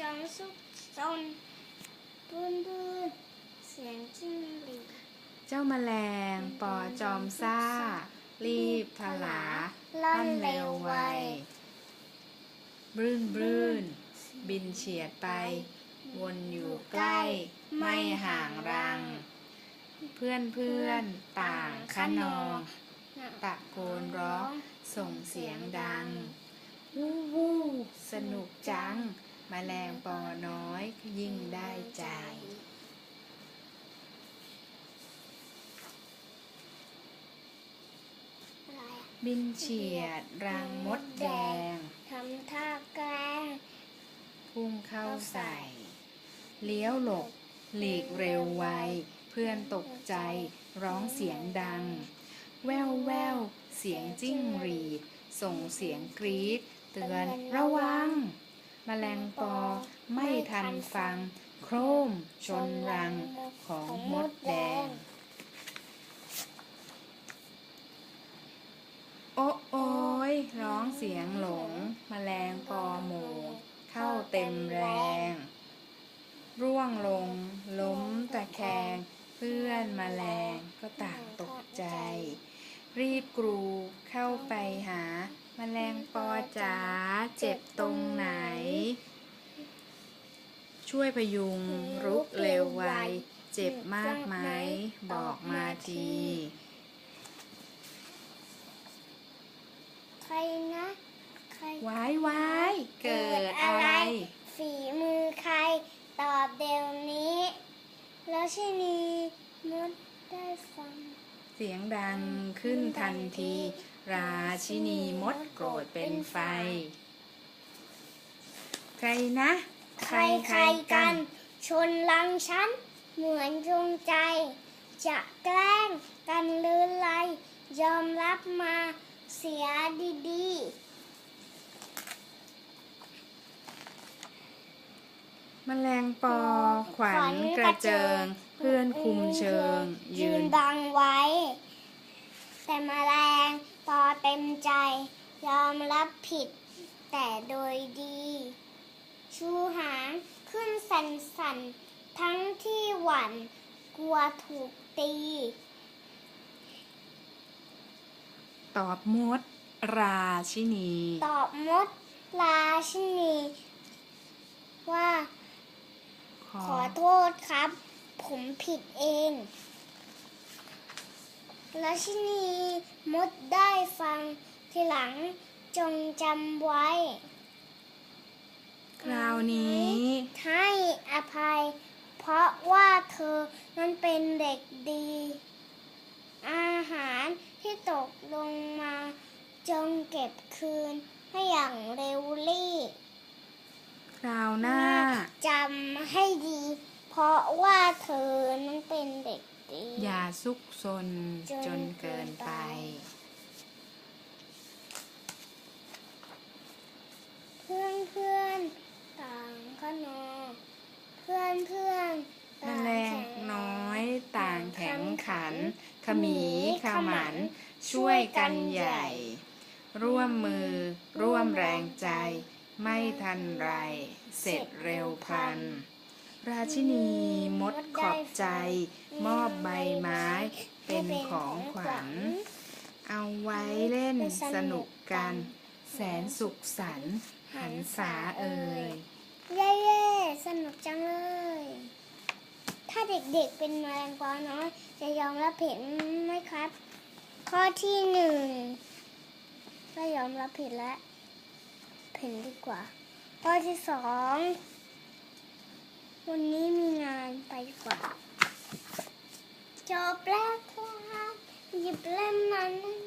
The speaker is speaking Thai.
จองสุกซนปืนปืนเสียงจิ้งหรีดเจ้าแมลงปอจอมซ่า รีบทลาล่อลั่นนเร็เร็ววไวไวบรื่นบรื่นบินเฉียดไป วนอยู่ใกล้ ไม่ห่างรัง เพื่อนเพื่อนต่างขนองตะโกนร้องส่งเสียงดัง วู้วู้สนุกจัง แมลงปอน้อยยิ่งได้ใจ บินเฉียดรังมดแดง ทำท่าแกล้งพุ่งเข้าใส่ เลี้ยวหลบ หลีกเร็วไว เพื่อนตกใจร้องเสียงดัง แววแววเสียงจิ้งหรีด ส่งเสียงกรีด เตือนระวัง แมลงปอไม่ทันฟัง โครมชนรังของมดแดง โอ้โอยร้องเสียงหลงแมลงปอหมูเข้าเต็มแรง ร่วงลง ล้มตะแคง เพื่อนแมลงก็ต่างตกใจ รีบกรูเข้าไปหาแมลงปอจ๋าเจ็บตรงไหน ช่วยพยุงรุกเร็วไว เจ็บมากไหม บอกมาที ใครนะใครวายวายเกิดอะไร ฝีมือใคร ตอบเดี๋ยวนี้ แล้วชินีมดได้ฟังเสียงดังขึ้นทันที ราชินีมดโกรธเป็นไฟ ใครนะ ใครใครกัน ชนลังฉัน เหมือนจงใจ จะแกล้งกันลือไร ยอมรับมาเสียดี แมลงปอขวัญกระเจิงๆเพื่อนคุมเชิง ยืยืนนบังไว้ แต่แมลงปอเต็มใจ ยอมรับผิด แต่โดยดี ชูหางขึ้นสันสันๆทั้งที่หวั่นกลัวถูกตี ตอบมดราชินี ตอบมดราชินี ว่า ขอโทษครับ ผมผิดเองราชินีมดได้ฟังทีหลังจงจำไว้ คราวนี้ ให้อภัย เพราะว่าเธอนั้นเป็นเด็กดี อาหารที่ตกลงมา จงเก็บคืนให้อย่างเร็วรีบ คราวหน้าจำให้ดี เพราะว่าเธอนั้นเป็นเด็กดีอย่าซุกซนจนจนเกินไป เพื่อนเพื่อนๆต่างขนองเพื่อนเพื่อนแมลงน้อยต่างแข็งขัน ขมีขมัน ช่วยกันใหญ่ ร่วมมือร่วมแรงใจ ไม่ทันไร เสร็จเร็วพัน ราชินีมดขอบใจ มอบใบไม้ เป็นของขวัญ เอาไว้เล่นสนุกกัน แสนสุขสันต์หันษาเอ่ยเย้เย้สนุกจังเลย ถ้าเด็กๆเป็นแมลงปอน้อยจะยอมรับผิดไหมครับ ข้อที่หนึ่งก็ยอมรับผิดแล้ว เห็นดีกว่า ข้อที่สอง วันนี้มีงานไปกว่า จบแล้วครับหยิบเล่มนั้น